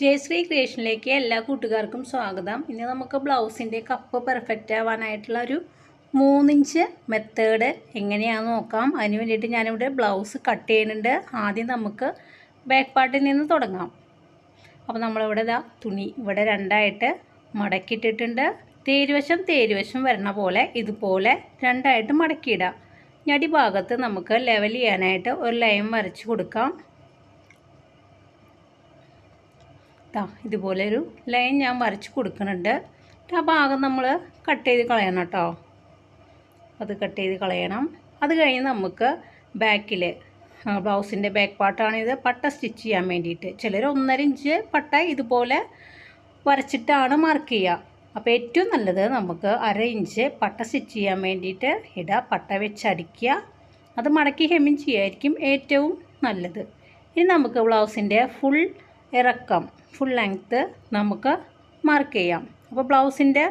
ജയശ്രീ ക്രിയേഷനിലേക്ക് എല്ലാ കൂട്ടുകാർക്കും സ്വാഗതം. ഇനി നമുക്ക് ബ്ലൗസിന്റെ കപ്പ് പെർഫെക്റ്റ് ആവാനായിട്ടുള്ള ഒരു മൂന്നിഞ്ച് മെത്തേഡ് എങ്ങനെയാണെന്ന് നോക്കാം. അതിന് വേണ്ടിയിട്ട് ഞാനിവിടെ ബ്ലൗസ് കട്ട് ചെയ്യുന്നുണ്ട്. ആദ്യം നമുക്ക് ബാക്ക് പാർട്ടിൽ നിന്ന് തുടങ്ങാം. അപ്പോൾ നമ്മളിവിടെ ഇതാ തുണി ഇവിടെ രണ്ടായിട്ട് മടക്കിയിട്ടിട്ടുണ്ട്. തേരുവശം തേരുവശം വരണ പോലെ ഇതുപോലെ രണ്ടായിട്ട് മടക്കിയിടാം. ഞടി ഭാഗത്ത് നമുക്ക് ലെവൽ ചെയ്യാനായിട്ട് ഒരു ലൈൻ വരച്ച് കൊടുക്കാം. ദാ ഇതുപോലെ ഒരു ലൈൻ ഞാൻ വരച്ച് കൊടുക്കുന്നുണ്ട്. ആ ഭാഗം നമ്മൾ കട്ട് ചെയ്ത് കളയണം കേട്ടോ അത് കട്ട് ചെയ്ത് കളയണം. അത് കഴിഞ്ഞ് നമുക്ക് ബാക്കിൽ ബ്ലൗസിന്റെ ബാക്ക് പാർട്ടാണിത് പട്ട സ്റ്റിച്ച് ചെയ്യാൻ വേണ്ടിയിട്ട്. ചിലർ ഒന്നര ഇഞ്ച് പട്ട ഇതുപോലെ വരച്ചിട്ടാണ് മാർക്ക് ചെയ്യുക. അപ്പോൾ ഏറ്റവും നല്ലത് നമുക്ക് അര ഇഞ്ച് പട്ട സ്റ്റിച്ച് ചെയ്യാൻ വേണ്ടിയിട്ട് ഇടുക പട്ട വെച്ചടിക്കുക അത് മടക്കി ഹെമ്മിങ് ചെയ്യായിരിക്കും ഏറ്റവും നല്ലത്. ഇനി നമുക്ക് ബ്ലൗസിന്റെ ഫുൾ ഇറക്കം. ഫുൾ ലെങ്ത്ത് നമുക്ക് മാർക്ക് ചെയ്യാം. അപ്പോൾ ബ്ലൗസിന്റെ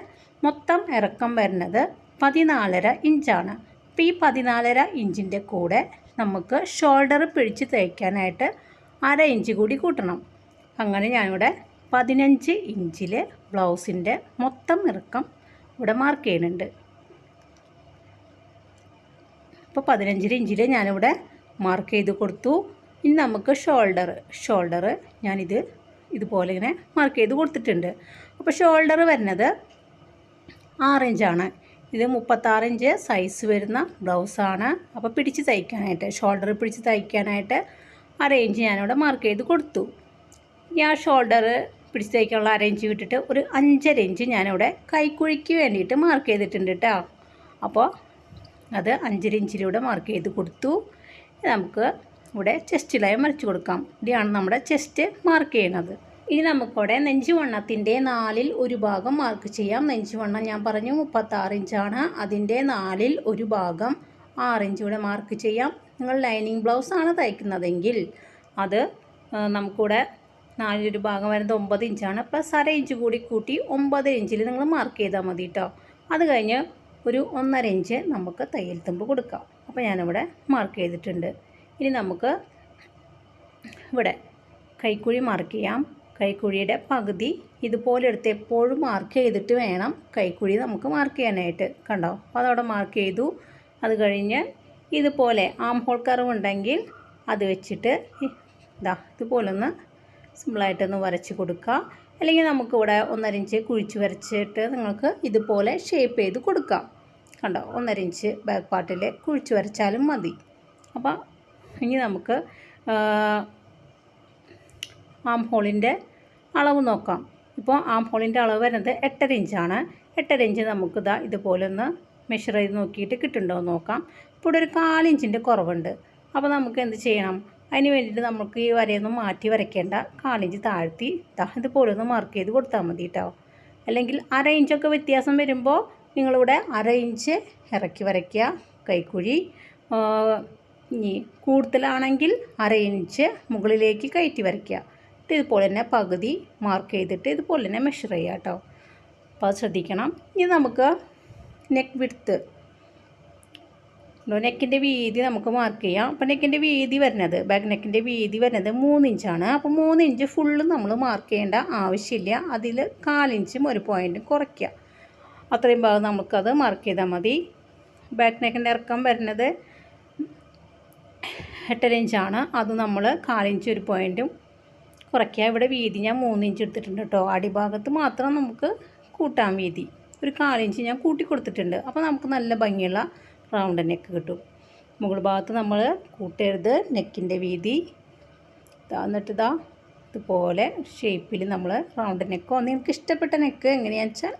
മൊത്തം ഇറക്കം വരുന്നത് പതിനാലര ഇഞ്ചാണ് അപ്പോൾ ഈ പതിനാലര ഇഞ്ചിന്റെ കൂടെ നമുക്ക് ഷോൾഡർ പിടിച്ച് തയ്ക്കാനായിട്ട് അര ഇഞ്ച് കൂടി കൂട്ടണം. അങ്ങനെ ഞാനിവിടെ പതിനഞ്ച് ഇഞ്ചിൽ ബ്ലൗസിന്റെ മൊത്തം ഇറക്കം ഇവിടെ മാർക്ക് ചെയ്യുന്നുണ്ട്. അപ്പോൾ പതിനഞ്ചര ഇഞ്ചിൽ ഞാനിവിടെ മാർക്ക് ചെയ്ത് കൊടുത്തു. ഇനി നമുക്ക് ഷോൾഡർ ഷോൾഡർ ഞാനിത് ഇതുപോലെ ഇങ്ങനെ മാർക്ക് ചെയ്ത് കൊടുത്തിട്ടുണ്ട്. അപ്പോൾ ഷോൾഡർ വരുന്നത് ആറ് ഇഞ്ചാണ് ഇത് മുപ്പത്താറ് ഇഞ്ച് സൈസ് വരുന്ന ബ്ലൗസാണ് അപ്പോൾ പിടിച്ച് തയ്ക്കാനായിട്ട് ഷോൾഡർ പിടിച്ച് തയ്ക്കാനായിട്ട് അറേഞ്ച് ഞാനിവിടെ മാർക്ക് ചെയ്ത് കൊടുത്തു. ഞാൻ ഷോൾഡർ പിടിച്ച് തയ്ക്കാനുള്ള അറേഞ്ച് വിട്ടിട്ട് ഒരു അഞ്ചര ഇഞ്ച് ഞാനിവിടെ കൈക്കുഴിക്ക് വേണ്ടിയിട്ട് മാർക്ക് ചെയ്തിട്ടുണ്ട് കേട്ടോ അപ്പോൾ അത് അഞ്ചര ഇഞ്ചിലൂടെ മാർക്ക് ചെയ്ത് കൊടുത്തു. നമുക്ക് ഇവിടെ ചെസ്റ്റിലായി മറിച്ചു കൊടുക്കാം. ഇവിടെയാണ് നമ്മുടെ ചെസ്റ്റ് മാർക്ക് ചെയ്യുന്നത്. ഇനി നമുക്കവിടെ നെഞ്ചുവണ്ണത്തിന്റെ നാലിൽ ഒരു ഭാഗം മാർക്ക് ചെയ്യാം. നെഞ്ചുവണ്ണം ഞാൻ പറഞ്ഞു മുപ്പത്താറ് ഇഞ്ചാണ്. അതിന്റെ നാലിൽ ഒരു ഭാഗം ആറ് ഇഞ്ച് മാർക്ക് ചെയ്യാം. നിങ്ങൾ ലൈനിങ് ബ്ലൗസ് ആണ് തയ്ക്കുന്നതെങ്കിൽ അത് നമുക്കിവിടെ നാലിലൊരു ഭാഗം വരുന്നത് ഒമ്പത് ഇഞ്ചാണ്. പ്ലസ് അര ഇഞ്ച് കൂടി കൂട്ടി ഒമ്പത് ഇഞ്ചിൽ നിങ്ങൾ മാർക്ക് ചെയ്താൽ മതി കേട്ടോ അത് കഴിഞ്ഞ് ഒരു ഒന്നര ഇഞ്ച് നമുക്ക് തയ്യൽ തുമ്പ് കൊടുക്കാം. അപ്പോൾ ഞാനിവിടെ മാർക്ക് ചെയ്തിട്ടുണ്ട്. ഇനി നമുക്ക് ഇവിടെ കൈക്കുഴി മാർക്ക് ചെയ്യാം. കൈക്കുഴിയുടെ പകുതി ഇതുപോലെ എടുത്ത് എപ്പോഴും മാർക്ക് ചെയ്തിട്ട് വേണം കൈക്കുഴി നമുക്ക് മാർക്ക് ചെയ്യാനായിട്ട്. കണ്ടോ? അപ്പോൾ അതവിടെ മാർക്ക് ചെയ്തു. അത് കഴിഞ്ഞ് ഇതുപോലെ ആം ഹോൾ കർവ് ഉണ്ടെങ്കിൽ അത് വെച്ചിട്ട് ഇതാ ഇതുപോലെ ഒന്ന് സിമ്പിളായിട്ടൊന്ന് വരച്ച് കൊടുക്കുക അല്ലെങ്കിൽ നമുക്കിവിടെ ഒന്നരഞ്ച് കുഴിച്ച് വരച്ചിട്ട് നിങ്ങൾക്ക് ഇതുപോലെ ഷേപ്പ് ചെയ്ത് കൊടുക്കാം. കണ്ടോ? ഒന്നരഞ്ച് ബാക്ക് പാർട്ടിൽ കുഴിച്ച് വരച്ചാലും മതി. അപ്പോൾ ഇനി നമുക്ക് ആം ഹോളിന്റെ അളവ് നോക്കാം. ഇപ്പോൾ ആം ഹോളിന്റെ അളവ് വരുന്നത് എട്ടര ഇഞ്ചാണ് എട്ടര ഇഞ്ച് നമുക്ക് ഇതാ ഇതുപോലെ ഒന്ന് മെഷർ ചെയ്ത് നോക്കിയിട്ട് കിട്ടുന്നുണ്ടോ എന്ന് നോക്കാം. ഇപ്പോൾ ഇവിടെ ഒരു കാലിഞ്ചിന്റെ കുറവുണ്ട്. അപ്പോൾ നമുക്ക് എന്ത് ചെയ്യണം? അതിന് വേണ്ടിയിട്ട് നമുക്ക് ഈ വരയൊന്നും മാറ്റി വരയ്ക്കേണ്ട കാലിഞ്ച് താഴ്ത്തി ഇതാ ഇതുപോലെ ഒന്ന് മാർക്ക് ചെയ്ത് കൊടുത്താൽ മതി കേട്ടോ അല്ലെങ്കിൽ അര ഇഞ്ചൊക്കെ വ്യത്യാസം വരുമ്പോൾ നിങ്ങളിവിടെ അര ഇഞ്ച് ഇറക്കി വരയ്ക്കുക. കൈക്കുഴി ഇനി കൂടുതലാണെങ്കിൽ അര ഇഞ്ച് മുകളിലേക്ക് കയറ്റി വരയ്ക്കുക. എന്നിട്ട് ഇതുപോലെ തന്നെ പകുതി മാർക്ക് ചെയ്തിട്ട് ഇതുപോലെ തന്നെ മെഷർ ചെയ്യുക കേട്ടോ. അപ്പോൾ ശ്രദ്ധിക്കണം. ഇനി നമുക്ക് നെക്ക് വിടുത്ത് നെക്കിന്റെ വീതി നമുക്ക് മാർക്ക് ചെയ്യാം. അപ്പോൾ നെക്കിന്റെ വീതി വരുന്നത് ബാക്ക് നെക്കിന്റെ വീതി വരുന്നത് മൂന്ന് ഇഞ്ചാണ്. അപ്പോൾ മൂന്ന് ഇഞ്ച് ഫുള്ള് നമ്മൾ മാർക്ക് ചെയ്യേണ്ട ആവശ്യമില്ല. അതിൽ കാലിഞ്ചും ഒരു പോയിന്റും കുറയ്ക്കുക. അത്രയും ഭാഗം നമുക്കത് മാർക്ക് ചെയ്താൽ മതി. ബാക്ക് നെക്കിന്റെ ഇറക്കം വരുന്നത് എട്ടര ഇഞ്ചാണ്. അത് നമ്മൾ കാലിഞ്ച് ഒരു പോയിന്റും കുറയ്ക്കുക. ഇവിടെ വീതി ഞാൻ മൂന്ന് ഇഞ്ച് എടുത്തിട്ടുണ്ട് കേട്ടോ അടിഭാഗത്ത് മാത്രം നമുക്ക് കൂട്ടാൻ വീതി. ഒരു കാലിഞ്ച് ഞാൻ കൂട്ടി കൊടുത്തിട്ടുണ്ട്. അപ്പോൾ നമുക്ക് നല്ല ഭംഗിയുള്ള റൗണ്ട് നെക്ക് കിട്ടും. മുകൾ ഭാഗത്ത് നമ്മൾ കൂട്ടരുത് നെക്കിന്റെ വീതി. എന്നിട്ട് ഇതാ ഇതുപോലെ ഷേപ്പിൽ നമ്മൾ റൗണ്ട് നെക്കോ നിങ്ങൾക്ക് ഇഷ്ടപ്പെട്ട നെക്ക് എങ്ങനെയാണെന്ന് വെച്ചാൽ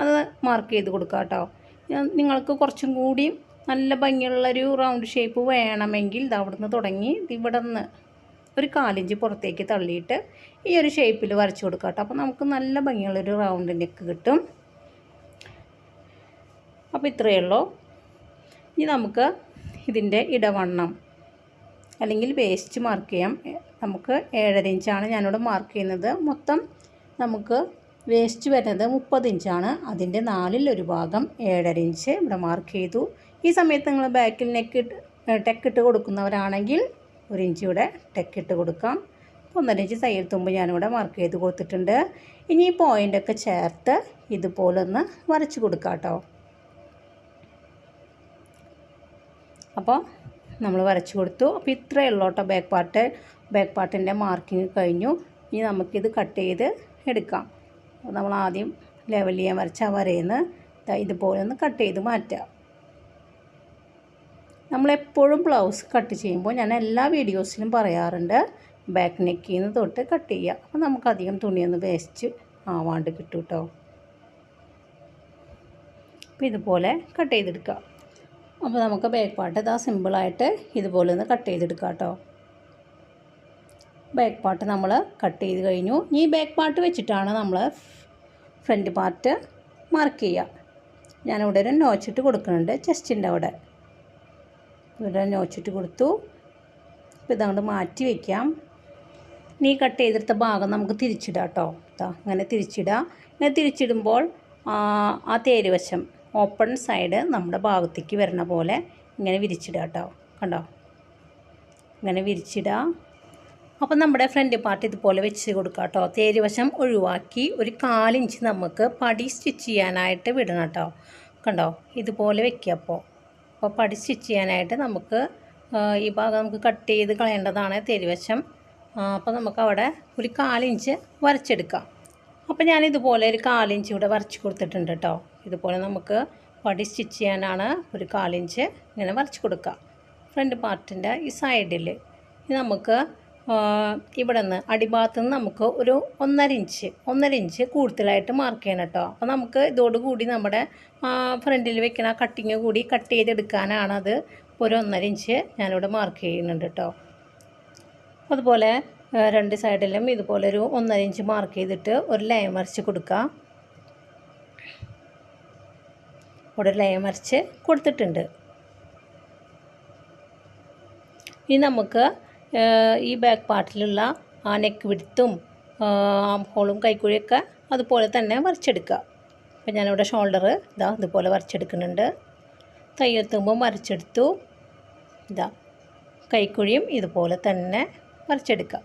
അത് മാർക്ക് ചെയ്ത് കൊടുക്കാം കേട്ടോ നിങ്ങൾക്ക് കുറച്ചും കൂടി നല്ല ഭംഗിയുള്ളൊരു റൗണ്ട് ഷേപ്പ് വേണമെങ്കിൽ ഇത് അവിടെ നിന്ന് തുടങ്ങി. ഇവിടെ നിന്ന് ഒരു കാലിഞ്ച് പുറത്തേക്ക് തള്ളിയിട്ട് ഈ ഒരു ഷേപ്പിൽ വരച്ച് കൊടുക്കുക കേട്ടോ. അപ്പോൾ നമുക്ക് നല്ല ഭംഗിയുള്ളൊരു റൗണ്ട് നെക്ക് കിട്ടും. അപ്പോൾ ഇത്രയേ ഉള്ളൂ. ഇനി നമുക്ക് ഇതിന്റെ ഇടവണ്ണം അല്ലെങ്കിൽ വേസ്റ്റ് മാർക്ക് ചെയ്യാം. നമുക്ക് ഏഴര ഇഞ്ചാണ് ഞാനിവിടെ മാർക്ക് ചെയ്യുന്നത്. മൊത്തം നമുക്ക് വേസ്റ്റ് വരുന്നത് മുപ്പത് ഇഞ്ചാണ് അതിന്റെ നാലിലൊരു ഭാഗം ഏഴര ഇഞ്ച് ഇവിടെ മാർക്ക് ചെയ്തു. ഈ സമയത്ത് നിങ്ങൾ ബാക്കിൽ നെക്ക് ടെക്ക് ഇട്ട് കൊടുക്കുന്നവരാണെങ്കിൽ ഒരു ഇഞ്ച് ഇവിടെ ടെക്ക് ഇട്ട് കൊടുക്കാം. ഒന്നര ഇഞ്ച് തയ്യൽ തുമ്പ് ഞാനിവിടെ മാർക്ക് ചെയ്ത് കൊടുത്തിട്ടുണ്ട്. ഇനി ഈ പോയിന്റൊക്കെ ചേർത്ത് ഇതുപോലൊന്ന് വരച്ച് കൊടുക്കാം കേട്ടോ അപ്പോൾ നമ്മൾ വരച്ച് കൊടുത്തു. അപ്പോൾ ഇത്രയേ ഉള്ളൂ കേട്ടോ ബാക്ക് പാർട്ട് ബാക്ക് പാർട്ടിന്റെ മാർക്കിങ് കഴിഞ്ഞു. ഇനി നമുക്കിത് കട്ട് ചെയ്ത് എടുക്കാം. നമ്മൾ ആദ്യം ലെവൽ ചെയ്യാൻ വരച്ച വരയെന്ന് വരയിന്ന് ഇതുപോലെ ഒന്ന് കട്ട് ചെയ്ത് മാറ്റാം. നമ്മളെപ്പോഴും ബ്ലൗസ് കട്ട് ചെയ്യുമ്പോൾ ഞാൻ എല്ലാ വീഡിയോസിലും പറയാറുണ്ട് ബാക്ക് നെക്കിൽ നിന്ന് തൊട്ട് കട്ട് ചെയ്യുക. അപ്പോൾ നമുക്കധികം തുണിയൊന്ന് വേസ്റ്റ് ആവാണ്ട് കിട്ടും കേട്ടോ അപ്പോൾ ഇതുപോലെ കട്ട് ചെയ്തെടുക്കുക. അപ്പോൾ നമുക്ക് ബാക്ക് പാർട്ട് ഇതാ സിമ്പിളായിട്ട് ഇതുപോലെ ഒന്ന് കട്ട് ചെയ്തെടുക്കാം കേട്ടോ. ബാക്ക് പാർട്ട് നമ്മൾ കട്ട് ചെയ്ത് കഴിഞ്ഞു. ഈ ബാക്ക് പാർട്ട് വെച്ചിട്ടാണ് നമ്മൾ ഫ്രണ്ട് പാർട്ട് മാർക്ക് ചെയ്യുക. ഞാനിവിടെ ഒരു നോച്ചിട്ട് കൊടുക്കുന്നുണ്ട് ചെസ്റ്റിന്റെ അവിടെ. ഇവിടെ നോച്ചിട്ട് കൊടുത്തു. അപ്പോൾ ഇതങ്ങോട്ട് മാറ്റി വയ്ക്കാം നീ കട്ട് ചെയ്തെടുത്ത ഭാഗം നമുക്ക് തിരിച്ചിടാം കേട്ടോ ഇതാ ഇങ്ങനെ തിരിച്ചിടാം. ഇങ്ങനെ തിരിച്ചിടുമ്പോൾ ആ തേരുവശം ഓപ്പൺ സൈഡ് നമ്മുടെ ഭാഗത്തേക്ക് വരണ പോലെ ഇങ്ങനെ വിരിച്ചിടുക കേട്ടോ കണ്ടോ? ഇങ്ങനെ വിരിച്ചിടുക അപ്പം നമ്മുടെ ഫ്രണ്ട് പാർട്ട് ഇതുപോലെ വെച്ച് കൊടുക്കുക കേട്ടോ തേരുവശം ഒഴിവാക്കി ഒരു കാലിഞ്ച് നമുക്ക് പടി സ്റ്റിച്ച് ചെയ്യാനായിട്ട് വിടണം കേട്ടോ കണ്ടോ? ഇതുപോലെ വെക്കുക അപ്പോൾ. അപ്പോൾ പടി സ്റ്റിച്ച് ചെയ്യാനായിട്ട് നമുക്ക് ഈ ഭാഗം നമുക്ക് കട്ട് ചെയ്ത് കളയേണ്ടതാണ് തെരുവശം. അപ്പോൾ നമുക്ക് അവിടെ ഒരു കാലിഞ്ച് വരച്ചെടുക്കാം. അപ്പോൾ ഞാൻ ഇതുപോലെ ഒരു കാലിഞ്ച് ഇവിടെ വരച്ച് കൊടുത്തിട്ടുണ്ട് കേട്ടോ ഇതുപോലെ നമുക്ക് പടി സ്റ്റിച്ച് ചെയ്യാനാണ് ഒരു കാലിഞ്ച് ഇങ്ങനെ വരച്ച് കൊടുക്കുക. ഫ്രണ്ട് പാർട്ടിന്റെ ഈ സൈഡിൽ നമുക്ക് ഇവിടെ നിന്ന് അടിഭാഗത്ത് നിന്ന് നമുക്ക് ഒരു ഒന്നര ഇഞ്ച് ഒന്നര ഇഞ്ച് കൂടുതലായിട്ട് മാർക്ക് ചെയ്യണം കേട്ടോ അപ്പോൾ നമുക്ക് ഇതോടുകൂടി നമ്മുടെ ഫ്രണ്ടിൽ വെക്കുന്ന കട്ടിങ് കൂടി കട്ട് ചെയ്തെടുക്കാനാണത് ഒരു ഒന്നര ഇഞ്ച് ഞാനിവിടെ മാർക്ക് ചെയ്യുന്നുണ്ട് കേട്ടോ അതുപോലെ രണ്ട് സൈഡിലും ഇതുപോലെ ഒരു ഒന്നര ഇഞ്ച് മാർക്ക് ചെയ്തിട്ട് ഒരു ലൈൻ വരച്ച് കൊടുക്കുക ഇവിടെ ലൈൻ വരച്ച് കൊടുത്തിട്ടുണ്ട്. ഇനി നമുക്ക് ഈ ബാക്ക് പാർട്ടിലുള്ള ആ നെക്ക് വിടുത്തും ആം ഹോളും കൈക്കുഴിയൊക്കെ അതുപോലെ തന്നെ വരച്ചെടുക്കുക. അപ്പോൾ ഞാനിവിടെ ഷോൾഡർ ഇതാ ഇതുപോലെ വരച്ചെടുക്കുന്നുണ്ട്. തയ്യെത്തുമ്പം വരച്ചെടുത്തു. ഇതാ കൈക്കുഴിയും ഇതുപോലെ തന്നെ വരച്ചെടുക്കുക.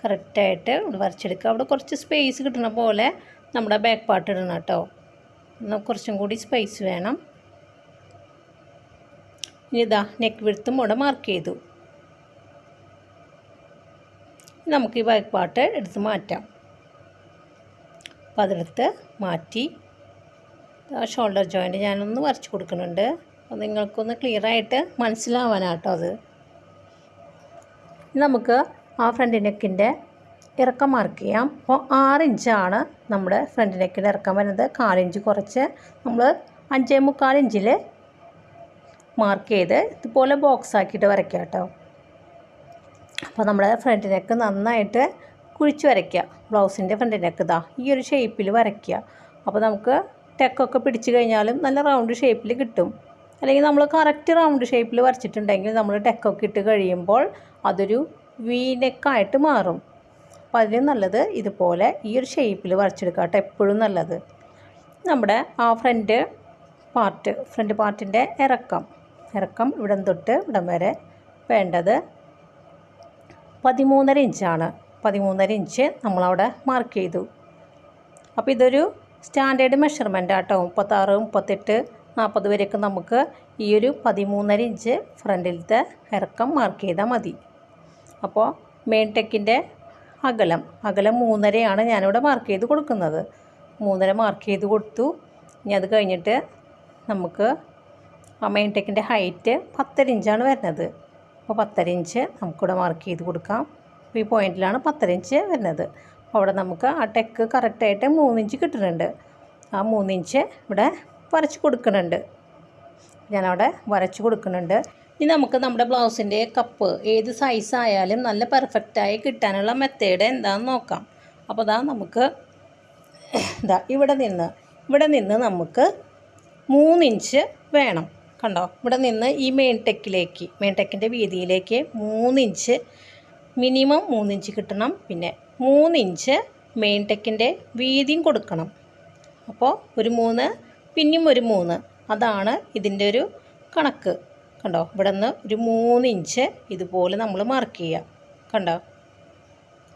കറക്റ്റായിട്ട് വരച്ചെടുക്കുക. അവിടെ കുറച്ച് സ്പേസ് കിട്ടുന്ന പോലെ നമ്മുടെ ബാക്ക് പാർട്ട് ഇടണം കേട്ടോ. കുറച്ചും കൂടി സ്പേസ് വേണം. ഇനി ഇതാ നെക്ക് വിടുത്തും ഇവിടെ മാർക്ക് ചെയ്തു. നമുക്ക് ഈ ബാക്ക് പാർട്ട് എടുത്ത് മാറ്റാം. അപ്പം അതെടുത്ത് മാറ്റി. ഷോൾഡർ ജോയിന്റ് ഞാനൊന്ന് വരച്ച് കൊടുക്കുന്നുണ്ട്. അപ്പോൾ നിങ്ങൾക്കൊന്ന് ക്ലിയർ ആയിട്ട് മനസ്സിലാവാനാട്ടോ അത്. നമുക്ക് ആ ഫ്രണ്ട് നെക്കിന്റെ ഇറക്കം മാർക്ക് ചെയ്യാം. അപ്പോൾ ആറ് ഇഞ്ചാണ് നമ്മുടെ ഫ്രണ്ട് നെക്കിന്റെ ഇറക്കം വരുന്നത്. കാലിഞ്ച് കുറച്ച്. നമ്മൾ അഞ്ചേ മുക്കാൽ ഇഞ്ചിൽ മാർക്ക് ചെയ്ത് ഇതുപോലെ ബോക്സ് ആക്കിയിട്ട് വരയ്ക്കുക കേട്ടോ. അപ്പോൾ നമ്മുടെ ഫ്രണ്ട് നെക്ക് നന്നായിട്ട് കുഴിച്ച് വരയ്ക്കുക. ബ്ലൗസിന്റെ ഫ്രണ്ട് നെക്ക് ഇതാ ഈ ഒരു ഷേപ്പിൽ വരയ്ക്കുക. അപ്പോൾ നമുക്ക് ടെക്കൊക്കെ പിടിച്ചു കഴിഞ്ഞാലും നല്ല റൗണ്ട് ഷേപ്പിൽ കിട്ടും. അല്ലെങ്കിൽ നമ്മൾ കറക്റ്റ് റൗണ്ട് ഷേപ്പിൽ വരച്ചിട്ടുണ്ടെങ്കിൽ നമ്മൾ ടെക്കൊക്കെ ഇട്ട് കഴിയുമ്പോൾ അതൊരു വി നെക്കായിട്ട് മാറും. അപ്പോൾ അതിന് നല്ലത് ഇതുപോലെ ഈ ഒരു ഷേപ്പിൽ വരച്ചെടുക്കുക കേട്ടോ എപ്പോഴും നല്ലത്. നമ്മുടെ ആ ഫ്രണ്ട് പാർട്ട് ഫ്രണ്ട് പാർട്ടിന്റെ ഇറക്കം. ഇറക്കം ഇവിടം തൊട്ട് ഇവിടം വരെ വേണ്ടത് പതിമൂന്നര ഇഞ്ചാണ്. പതിമൂന്നര ഇഞ്ച് നമ്മളവിടെ മാർക്ക് ചെയ്തു. അപ്പോൾ ഇതൊരു സ്റ്റാൻഡേർഡ് മെഷർമെന്റ് ആട്ടോ. മുപ്പത്താറ് മുപ്പത്തെട്ട് നാൽപ്പത് വരെയൊക്കെ നമുക്ക് ഈ ഒരു പതിമൂന്നര ഇഞ്ച് ഫ്രണ്ടിലത്തെ ഇറക്കം മാർക്ക് ചെയ്താൽ മതി. അപ്പോൾ മെയിൻ ടെക്കിന്റെ അകലം. അകലം മൂന്നരയാണ് ഞാനിവിടെ മാർക്ക് ചെയ്ത് കൊടുക്കുന്നത്. മൂന്നര മാർക്ക് ചെയ്ത് കൊടുത്തു. ഇനി അത് കഴിഞ്ഞിട്ട് നമുക്ക് ആ മെയിൻ ടെക്കിന്റെ ഹൈറ്റ് പത്തര ഇഞ്ചാണ് വരുന്നത്. അപ്പോൾ പത്തര ഇഞ്ച് നമുക്കിവിടെ മാർക്ക് ചെയ്ത് കൊടുക്കാം. അപ്പോൾ ഈ പോയിന്റിലാണ് പത്തര ഇഞ്ച് വരുന്നത്. അവിടെ നമുക്ക് ആ ടെക്ക് കറക്റ്റായിട്ട് മൂന്നിഞ്ച് കിട്ടുന്നുണ്ട്. ആ മൂന്നിഞ്ച് ഇവിടെ വരച്ച് കൊടുക്കുന്നുണ്ട്. ഞാനവിടെ വരച്ച് കൊടുക്കുന്നുണ്ട്. ഇനി നമുക്ക് നമ്മുടെ ബ്ലൗസിന്റെ കപ്പ് ഏത് സൈസ് ആയാലും നല്ല പെർഫെക്റ്റായി കിട്ടാനുള്ള മെത്തേഡ് എന്താണെന്ന് നോക്കാം. അപ്പോൾ അതാ നമുക്ക് ഇതാ ഇവിടെ നിന്ന് ഇവിടെ നിന്ന് നമുക്ക് മൂന്നിഞ്ച് വേണം. കണ്ടോ? ഇവിടെ നിന്ന് ഈ മെയിൻ ടെക്കിലേക്ക് മെയിൻ ടെക്കിന്റെ വീതിയിലേക്ക് മൂന്നിഞ്ച് മിനിമം മൂന്നിഞ്ച് കിട്ടണം. പിന്നെ മൂന്നിഞ്ച് മെയിൻ ടെക്കിന്റെ വീതിയും കൊടുക്കണം. അപ്പോൾ ഒരു മൂന്ന് പിന്നെയും ഒരു മൂന്ന്. അതാണ് ഇതിന്റെ ഒരു കണക്ക്. കണ്ടോ? ഇവിടെ നിന്ന് ഒരു മൂന്നിഞ്ച് ഇതുപോലെ നമ്മൾ മാർക്ക് ചെയ്യുക കണ്ടോ?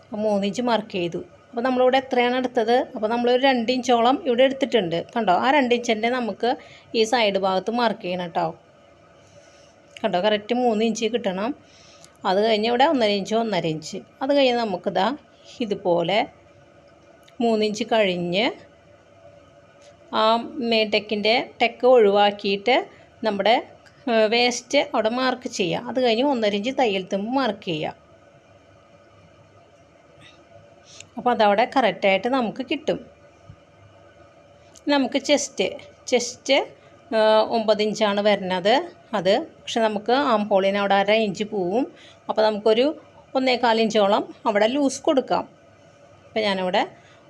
അപ്പോൾ മൂന്ന് ഇഞ്ച് മാർക്ക് ചെയ്തു. അപ്പോൾ നമ്മളിവിടെ എത്രയാണ് എടുത്തത്? അപ്പോൾ നമ്മളൊരു രണ്ട് ഇഞ്ചോളം ഇവിടെ എടുത്തിട്ടുണ്ട്. കണ്ടോ? ആ രണ്ട് ഇഞ്ചിന്റെ നമുക്ക് ഈ സൈഡ് ഭാഗത്ത് മാർക്ക് ചെയ്യണം കേട്ടോ. കണ്ടോ? കറക്റ്റ് മൂന്ന് ഇഞ്ച് കിട്ടണം. അത് കഴിഞ്ഞ് ഇവിടെ ഒന്നര ഇഞ്ച് ഒന്നര ഇഞ്ച്. അത് കഴിഞ്ഞ് നമുക്കിതാ ഇതുപോലെ മൂന്നിഞ്ച് കഴിഞ്ഞ് ആ ടെക്കിന്റെ ടെക്ക് ഒഴിവാക്കിയിട്ട് നമ്മുടെ വേസ്റ്റ് അവിടെ മാർക്ക് ചെയ്യുക അത് കഴിഞ്ഞ് ഒന്നര ഇഞ്ച് തയ്യൽ തുമ്പ് മാർക്ക് ചെയ്യുക അപ്പോൾ അതവിടെ കറക്റ്റായിട്ട് നമുക്ക് കിട്ടും. നമുക്ക് ചെസ്റ്റ് ചെസ്റ്റ് ഒമ്പത് ഇഞ്ചാണ് വരുന്നത്. അത് പക്ഷെ നമുക്ക് ആംപോളിന് അവിടെ അര ഇഞ്ച് പോവും. അപ്പോൾ നമുക്കൊരു ഒന്നേകാൽ ഇഞ്ചോളം അവിടെ ലൂസ് കൊടുക്കാം. അപ്പോൾ ഞാനിവിടെ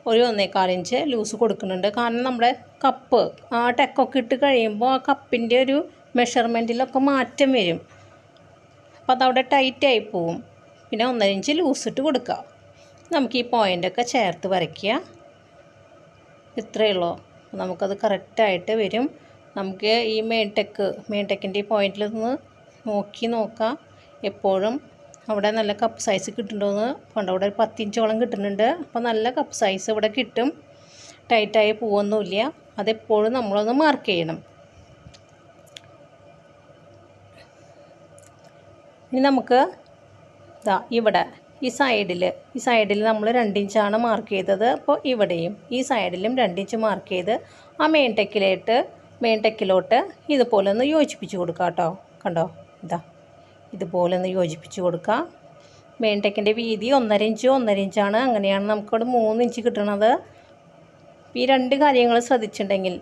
ഒരു ഒന്നേകാൽ ഇഞ്ച് ലൂസ് കൊടുക്കുന്നുണ്ട്. കാരണം നമ്മുടെ കപ്പ് ആ ടെക്കൊക്കെ ഇട്ട് കഴിയുമ്പോൾ ആ കപ്പിന്റെ ഒരു മെഷർമെന്റിലൊക്കെ മാറ്റം വരും. അപ്പോൾ അതവിടെ ടൈറ്റായി പോവും. പിന്നെ ഒന്നര ഇഞ്ച് ലൂസ് ഇട്ട് നമുക്ക് ഈ പോയിന്റൊക്കെ ചേർത്ത് വരയ്ക്കുക. ഇത്രയേ ഉള്ളൂ നമുക്കത് കറക്റ്റായിട്ട് വരും. നമുക്ക് ഈ മെയിൻ ടെക്ക് മെയിൻ ടെക്കിന്റെ ഈ പോയിന്റിൽ നിന്ന് നോക്കി നോക്കാം. എപ്പോഴും അവിടെ നല്ല കപ്പ് സൈസ് കിട്ടുന്നുണ്ടോയെന്ന് പണ്ട് അവിടെ ഒരു പത്തിഞ്ചോളം കിട്ടുന്നുണ്ട്. അപ്പോൾ നല്ല കപ്പ് സൈസ് ഇവിടെ കിട്ടും. ടൈറ്റായി പോവൊന്നുമില്ല. അതെപ്പോഴും നമ്മളൊന്ന് മാർക്ക് ചെയ്യണം. ഇനി നമുക്ക് ഇതാ ഇവിടെ ഈ സൈഡിൽ ഈ സൈഡിൽ നമ്മൾ രണ്ടിഞ്ചാണ് മാർക്ക് ചെയ്തത്. അപ്പോൾ ഇവിടെയും ഈ സൈഡിലും രണ്ടിഞ്ച് മാർക്ക് ചെയ്ത് ആ മെയിൻ ടെക്കിലേട്ട് മെയിൻ ടെക്കിലോട്ട് ഇതുപോലെ ഒന്ന് യോജിപ്പിച്ച് കൊടുക്കുക കേട്ടോ കണ്ടോ? ഇതാ. ഇതുപോലെ ഒന്ന് യോജിപ്പിച്ച് കൊടുക്കുക മെയിൻ ടെക്കിന്റെ വീതി ഒന്നര ഇഞ്ച് ഒന്നര ഇഞ്ചാണ് അങ്ങനെയാണ് നമുക്കവിടെ മൂന്ന് ഇഞ്ച് കിട്ടണത്. ഈ രണ്ട് കാര്യങ്ങൾ ശ്രദ്ധിച്ചിട്ടുണ്ടെങ്കിൽ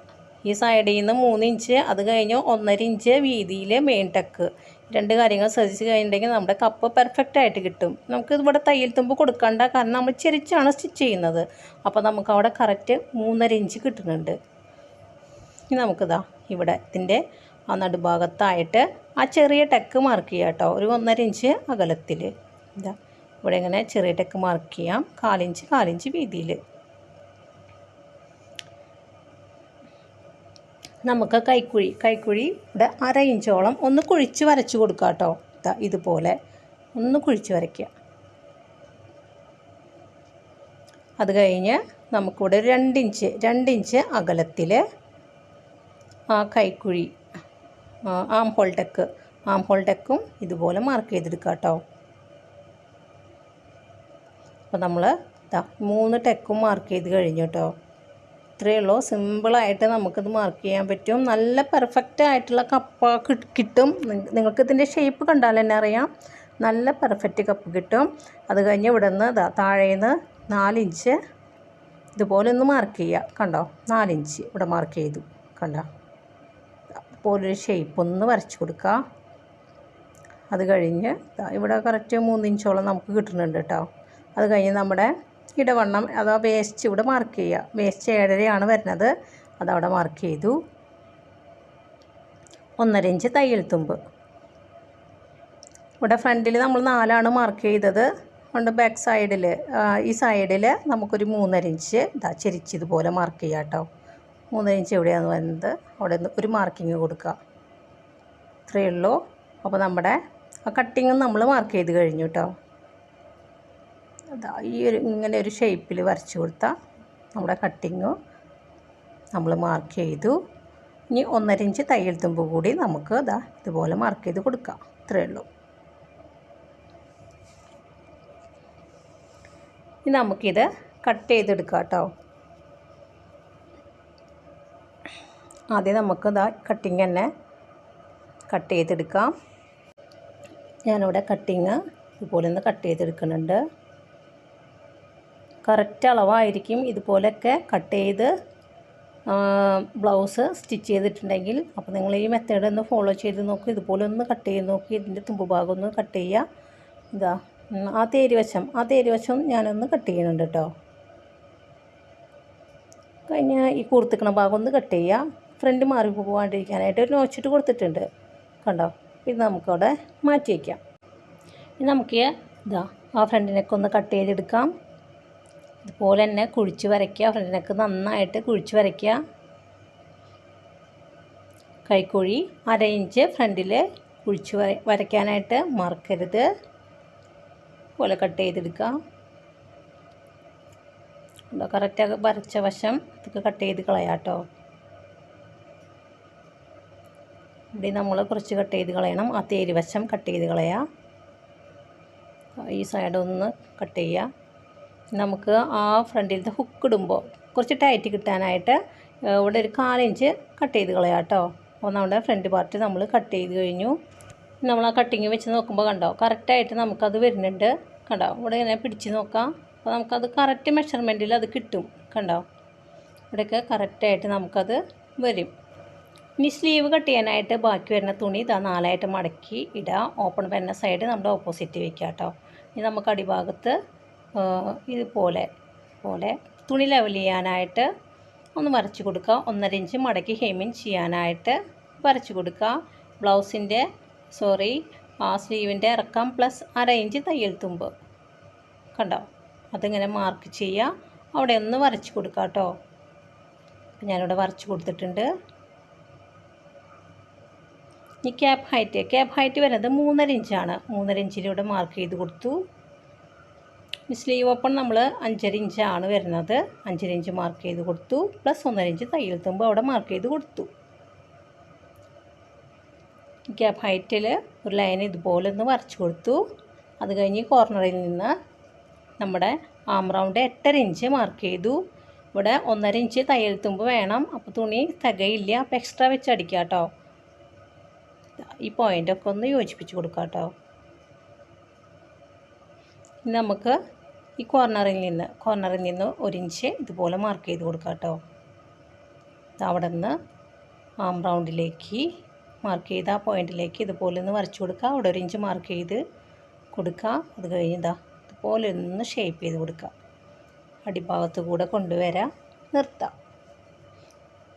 ഈ സൈഡിൽ നിന്ന് മൂന്ന് ഇഞ്ച് അത് കഴിഞ്ഞ് ഒന്നര ഇഞ്ച് വീതിയിൽ മെയിൻ ടെക്ക് രണ്ട് കാര്യങ്ങൾ ശ്രദ്ധിച്ച് കഴിഞ്ഞിട്ടുണ്ടെങ്കിൽ നമ്മുടെ കപ്പ് പെർഫെക്റ്റ് ആയിട്ട് കിട്ടും. നമുക്ക് ഇവിടെ തയ്യൽ തുമ്പ് കൊടുക്കണ്ട കാരണം നമ്മൾ ചെരിച്ചാണ് സ്റ്റിച്ച് ചെയ്യുന്നത്. അപ്പോൾ നമുക്ക് അവിടെ കറക്റ്റ് മൂന്നര ഇഞ്ച് കിട്ടുന്നുണ്ട്. ഇനി നമുക്കിതാ ഇവിടെ ഇതിന്റെ ആ നടുഭാഗത്തായിട്ട് ആ ചെറിയ ടെക്ക് മാർക്ക് ചെയ്യാം കേട്ടോ. ഒരു ഒന്നര ഇഞ്ച് അകലത്തിൽ ഇതാ ഇവിടെ ഇങ്ങനെ ചെറിയ ടെക്ക് മാർക്ക് ചെയ്യാം. കാലിഞ്ച് കാലിഞ്ച് വീതിയിൽ നമുക്ക് കൈക്കുഴി കൈക്കുഴിയുടെ അര ഇഞ്ചോളം ഒന്ന് കുഴിച്ച് വരച്ച് കൊടുക്കുക കേട്ടോ. ഇതാ ഇതുപോലെ ഒന്ന് കുഴിച്ച് വരയ്ക്കുക. അത് കഴിഞ്ഞ് നമുക്കിവിടെ രണ്ടിഞ്ച് രണ്ടിഞ്ച് അകലത്തിൽ ആ കൈക്കുഴി ആം ഹോൾ ടെക്ക് ആം ഹോൾ ടെക്കും ഇതുപോലെ മാർക്ക് ചെയ്തെടുക്കുക കേട്ടോ. അപ്പോൾ നമ്മൾ മൂന്ന് ടെക്കും മാർക്ക് ചെയ്ത് കഴിഞ്ഞു കേട്ടോ. ഇത്രയേ ഉള്ളൂ. സിമ്പിളായിട്ട് നമുക്കിത് മാർക്ക് ചെയ്യാൻ പറ്റും. നല്ല പെർഫെക്റ്റ് ആയിട്ടുള്ള കപ്പ കിട്ടും. നിങ്ങ- നിങ്ങൾക്ക് ഇതിന്റെ ഷേപ്പ് കണ്ടാൽ തന്നെ അറിയാം. നല്ല പെർഫെക്റ്റ് കപ്പ് കിട്ടും. അത് കഴിഞ്ഞ് ഇവിടെ നിന്ന് താഴേന്ന് നാലിഞ്ച് ഇതുപോലെ ഒന്ന് മാർക്ക് ചെയ്യുക കണ്ടോ? നാലിഞ്ച് ഇവിടെ മാർക്ക് ചെയ്തു. കണ്ടോ? പോലൊരു ഷേപ്പ് ഒന്ന് വരച്ച് കൊടുക്കുക അത് കഴിഞ്ഞ് ഇവിടെ കറക്റ്റ് മൂന്നിഞ്ചോളം നമുക്ക് കിട്ടുന്നുണ്ട് കേട്ടോ അത് കഴിഞ്ഞ് നമ്മുടെ ഇടവണ്ണം അഥവാ വേസ്റ്റ് ഇവിടെ മാർക്ക് ചെയ്യുക. വേസ്റ്റ് ഏഴരയാണ് വരുന്നത്. അതവിടെ മാർക്ക് ചെയ്തു. ഒന്നര ഇഞ്ച് തയ്യൽ തുമ്പ്. ഇവിടെ ഫ്രണ്ടിൽ നമ്മൾ നാലാണ് മാർക്ക് ചെയ്തത്. കൊണ്ട് ബാക്ക് സൈഡിൽ ഈ സൈഡിൽ നമുക്കൊരു മൂന്നര ഇഞ്ച് ഇതാ ചെരിച്ചതുപോലെ മാർക്ക് ചെയ്യാം കേട്ടോ. മൂന്നര ഇഞ്ച് എവിടെയാണ് വരുന്നത്? അവിടെ ഒരു മാർക്കിങ് കൊടുക്കുക. ഇത്രയേ ഉള്ളൂ. അപ്പോൾ നമ്മുടെ ആ കട്ടിങ്ങും നമ്മൾ മാർക്ക് ചെയ്ത് കഴിഞ്ഞു കേട്ടോ. അതാ ഈ ഒരു ഇങ്ങനെ ഒരു ഷേപ്പിൽ വരച്ച് കൊടുത്താൽ നമ്മുടെ കട്ടിങ് നമ്മൾ മാർക്ക് ചെയ്തു. ഇനി ഒന്നര ഇഞ്ച് തയ്യൽ തുമ്പ് കൂടി നമുക്ക് അതാ ഇതുപോലെ മാർക്ക് ചെയ്ത് കൊടുക്കാം. ഇത്രയേ ഉള്ളൂ. ഇനി നമുക്കിത് കട്ട് ചെയ്തെടുക്കാം കേട്ടോ. ആദ്യം നമുക്ക് ഇതാ കട്ടിങ് തന്നെ കട്ട് ചെയ്തെടുക്കാം. ഞാനിവിടെ കട്ടിങ് ഇതുപോലെ ഒന്ന് കട്ട് ചെയ്തെടുക്കുന്നുണ്ട്. കറക്റ്റ് അളവായിരിക്കും ഇതുപോലെയൊക്കെ കട്ട് ചെയ്ത് ബ്ലൗസ് സ്റ്റിച്ച് ചെയ്തിട്ടുണ്ടെങ്കിൽ. അപ്പോൾ നിങ്ങൾ ഈ മെത്തേഡ് ഒന്ന് ഫോളോ ചെയ്ത് നോക്കി. ഇതുപോലെ ഒന്ന് കട്ട് ചെയ്ത് നോക്കി. ഇതിന്റെ തുമ്പ് ഭാഗം ഒന്ന് കട്ട് ചെയ്യുക. ഇതാ ആ തേരുവശം ആ തേരുവശം ഞാനൊന്ന് കട്ട് ചെയ്യുന്നുണ്ട് കേട്ടോ കഴിഞ്ഞ് ഈ കൂർത്തിക്കണ ഭാഗം ഒന്ന് കട്ട് ചെയ്യുക. ഫ്രണ്ട് മാറി പോകാണ്ടിരിക്കാനായിട്ട് ഒരു നോച്ചിട്ട് കൊടുത്തിട്ടുണ്ട്. കണ്ടോ? ഇത് നമുക്കവിടെ മാറ്റി വയ്ക്കാം ഇനി നമുക്ക് ഇതാ ആ ഫ്രണ്ടിനൊക്കെ ഒന്ന് കട്ട് ചെയ്തെടുക്കാം. ഇതുപോലെ തന്നെ കുഴിച്ച് വരയ്ക്കുക. ഫ്രണ്ടിനൊക്കെ നന്നായിട്ട് കുഴിച്ച് വരയ്ക്കുക. കൈക്കുഴി അര ഇഞ്ച് ഫ്രണ്ടിൽ കുഴിച്ച് വര- വരയ്ക്കാനായിട്ട് മറക്കരുത്. പോലെ കട്ട് ചെയ്തെടുക്കുക. കറക്റ്റ് വരച്ച വശം ഇതൊക്കെ കട്ട് ചെയ്ത് കളയാം കേട്ടോ. ഇവിടെ നമ്മൾ കുറച്ച് കട്ട് ചെയ്ത് കളയണം. ആ തേരുവശം കട്ട് ചെയ്ത് കളയാം. ഈ സൈഡൊന്ന് കട്ട് ചെയ്യുക. നമുക്ക് ആ ഫ്രണ്ടിലത്തെ ഹുക്ക് ഇടുമ്പോൾ കുറച്ച് ടൈറ്റ് കിട്ടാനായിട്ട് ഇവിടെ ഒരു കാലിഞ്ച് കട്ട് ചെയ്ത് കളയാം കേട്ടോ. അപ്പോൾ നമ്മുടെ ഫ്രണ്ട് പാർട്ട് നമ്മൾ കട്ട് ചെയ്ത് കഴിഞ്ഞു. നമ്മൾ ആ കട്ടിങ് വെച്ച് നോക്കുമ്പോൾ കണ്ടോ കറക്റ്റായിട്ട് നമുക്കത് വരുന്നുണ്ട്. കണ്ടോ ഇവിടെ ഇങ്ങനെ പിടിച്ച് നോക്കാം. അപ്പോൾ നമുക്കത് കറക്റ്റ് മെഷർമെന്റിൽ അത് കിട്ടും. കണ്ടോ ഇവിടെയൊക്കെ കറക്റ്റായിട്ട് നമുക്കത് വരും. ഇനി സ്ലീവ് കട്ട് ചെയ്യാനായിട്ട് ബാക്കി വരുന്ന തുണി ഇതാ നാലായിട്ട് മടക്കി ഇടുക ഓപ്പൺ വരുന്ന സൈഡ് നമ്മുടെ ഓപ്പോസിറ്റ് വെക്കുക കേട്ടോ. ഇനി നമുക്ക് അടിഭാഗത്ത് ഇതുപോലെ പോലെ തുണി ലെവൽ ചെയ്യാനായിട്ട് ഒന്ന് വരച്ച് കൊടുക്കുക. ഒന്നര ഇഞ്ച് മടക്കി ഹെമിങ് ചെയ്യാനായിട്ട് വരച്ച് കൊടുക്കുക. ബ്ലൗസിന്റെ സോറി ആ സ്ലീവിന്റെ ഇറക്കം പ്ലസ് അര ഇഞ്ച് തയ്യൽ തുമ്പ്. കണ്ടോ? അതിങ്ങനെ മാർക്ക് ചെയ്യുക. അവിടെ ഒന്ന് വരച്ച് കൊടുക്കുക കേട്ടോ. ഞാനിവിടെ വരച്ച് കൊടുത്തിട്ടുണ്ട്. ഈ ക്യാപ്പ് ഹൈറ്റ് ക്യാപ്പ് ഹൈറ്റ് വരുന്നത് മൂന്നര ഇഞ്ചാണ് മൂന്നര ഇഞ്ചിലൂടെ മാർക്ക് ചെയ്ത് കൊടുത്തു. സ്ലീവ് ഓപ്പൺ നമ്മൾ അഞ്ചര ഇഞ്ചാണ് വരുന്നത്. അഞ്ചര ഇഞ്ച് മാർക്ക് ചെയ്ത് കൊടുത്തു. പ്ലസ് ഒന്നര ഇഞ്ച് തയ്യൽ തുമ്പ് അവിടെ മാർക്ക് ചെയ്ത് കൊടുത്തു. ഗ്യാപ്പ് ഹൈറ്റിൽ ഒരു ലൈൻ ഇതുപോലെ ഒന്ന് വരച്ച് കൊടുത്തു. അത് കഴിഞ്ഞ് കോർണറിൽ നിന്ന് നമ്മുടെ ആം റൗണ്ട് എട്ടര ഇഞ്ച് മാർക്ക് ചെയ്തു. ഇവിടെ ഒന്നര ഇഞ്ച് തയ്യൽ തുമ്പ് വേണം. അപ്പോൾ തുണി തികയില്ല. അപ്പോൾ എക്സ്ട്രാ വെച്ച് അടിക്കുക കേട്ടോ ഈ പോയിന്റൊക്കെ ഒന്ന് യോജിപ്പിച്ച് കൊടുക്കാം കേട്ടോ നമുക്ക് ഈ കോർണറിൽ നിന്ന് കോർണറിൽ നിന്ന് ഒരു ഇഞ്ച് ഇതുപോലെ മാർക്ക് ചെയ്ത് കൊടുക്കാം കേട്ടോ. അവിടെ നിന്ന് ആം റൗണ്ടിലേക്ക് മാർക്ക് ചെയ്ത് ആ പോയിന്റിലേക്ക് ഇതുപോലെ ഒന്ന് വരച്ച് കൊടുക്കുക അവിടെ ഒരു ഇഞ്ച് മാർക്ക് ചെയ്ത് കൊടുക്കുക അത് കഴിഞ്ഞതാ ഇതുപോലെ ഒന്ന് ഷേപ്പ് ചെയ്ത് കൊടുക്കുക അടിഭാഗത്ത് കൂടെ കൊണ്ടുവരാം. നിർത്താം.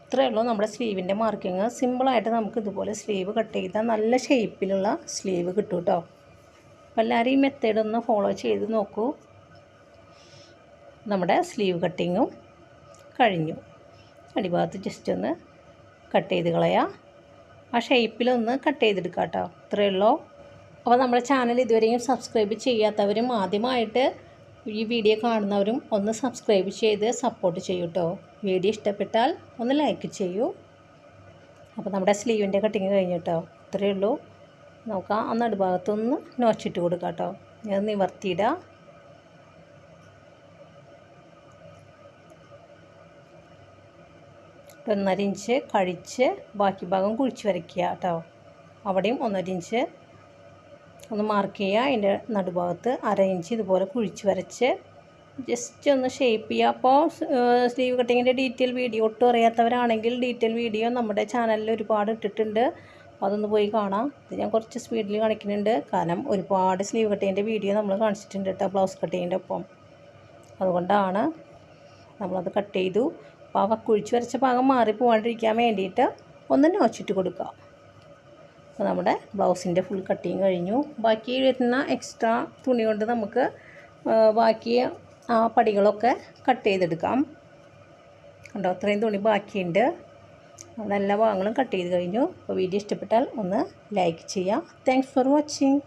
ഇത്രയേ ഉള്ളൂ നമ്മുടെ സ്ലീവിന്റെ മാർക്കിങ് സിമ്പിളായിട്ട് നമുക്ക് ഇതുപോലെ സ്ലീവ് കട്ട് ചെയ്താൽ നല്ല ഷേപ്പിലുള്ള സ്ലീവ് കിട്ടും കേട്ടോ. അപ്പോൾ എല്ലാവരും ഈ മെത്തേഡ് ഒന്ന് ഫോളോ ചെയ്ത് നോക്കൂ. നമ്മുടെ സ്ലീവ് കട്ടിങ്ങും കഴിഞ്ഞു. അടിഭാഗത്ത് ജസ്റ്റ് ഒന്ന് കട്ട് ചെയ്ത് കളയാം. ആ ഷേപ്പിലൊന്ന് കട്ട് ചെയ്തെടുക്കാം കേട്ടോ. ഇത്രയേ ഉള്ളൂ. അപ്പോൾ നമ്മുടെ ചാനൽ ഇതുവരെയും സബ്സ്ക്രൈബ് ചെയ്യാത്തവരും ആദ്യമായിട്ട് ഈ വീഡിയോ കാണുന്നവരും ഒന്ന് സബ്സ്ക്രൈബ് ചെയ്ത് സപ്പോർട്ട് ചെയ്യൂ കേട്ടോ. വീഡിയോ ഇഷ്ടപ്പെട്ടാൽ ഒന്ന് ലൈക്ക് ചെയ്യൂ. അപ്പോൾ നമ്മുടെ സ്ലീവിന്റെ കട്ടിങ് കഴിഞ്ഞു കേട്ടോ. ഇത്രയേ ഉള്ളൂ. നമുക്ക് ആ നടുഭാഗത്തൊന്ന് നോച്ചിട്ട് കൊടുക്കാം കേട്ടോ. ഞാൻ നിവർത്തിയിടാം. ഒന്നര ഇഞ്ച് കഴിച്ച് ബാക്കി ഭാഗം കുഴിച്ച് വരയ്ക്കുക കേട്ടോ. അവിടെയും ഒന്നര ഇഞ്ച് ഒന്ന് മാർക്ക് ചെയ്യുക. അതിന്റെ നടുഭാഗത്ത് അര ഇഞ്ച് ഇതുപോലെ കുഴിച്ച് വരച്ച് ജസ്റ്റ് ഒന്ന് ഷേപ്പ് ചെയ്യുക. അപ്പോൾ സ്ലീവ് കട്ടിങ്ങിന്റെ ഡീറ്റെയിൽ വീഡിയോ ഒട്ടും അറിയാത്തവരാണെങ്കിൽ ഡീറ്റെയിൽ വീഡിയോ നമ്മുടെ ചാനലിൽ ഒരുപാട് ഇട്ടിട്ടുണ്ട്. അതൊന്ന് പോയി കാണാം. ഇത് ഞാൻ കുറച്ച് സ്പീഡിൽ കാണിക്കുന്നുണ്ട്. കാരണം ഒരുപാട് സ്ലീവ് കട്ടിങ്ങിന്റെ വീഡിയോ നമ്മൾ കാണിച്ചിട്ടുണ്ട് കേട്ടോ ബ്ലൗസ് കട്ടിങ്ങിന്റെ ഒപ്പം. അതുകൊണ്ടാണ് നമ്മളത് കട്ട് ചെയ്തു. അപ്പോൾ കുഴിച്ച് വരച്ച ഭാഗം മാറി പോകാണ്ടിരിക്കാൻ വേണ്ടിയിട്ട് ഒന്ന് നോച്ചിട്ട് കൊടുക്കുക. അപ്പോൾ നമ്മുടെ ബ്ലൗസിന്റെ ഫുൾ കട്ടിങ് കഴിഞ്ഞു. ബാക്കി വരുന്ന എക്സ്ട്രാ തുണി കൊണ്ട് നമുക്ക് ബാക്കി ആ പടികളൊക്കെ കട്ട് ചെയ്തെടുക്കാം. കണ്ടോ അത്രയും തുണി ബാക്കിയുണ്ട്. നല്ല ഭാഗങ്ങളും കട്ട് ചെയ്ത് കഴിഞ്ഞു. അപ്പോൾ വീഡിയോ ഇഷ്ടപ്പെട്ടാൽ ഒന്ന് ലൈക്ക് ചെയ്യുക. Thanks for watching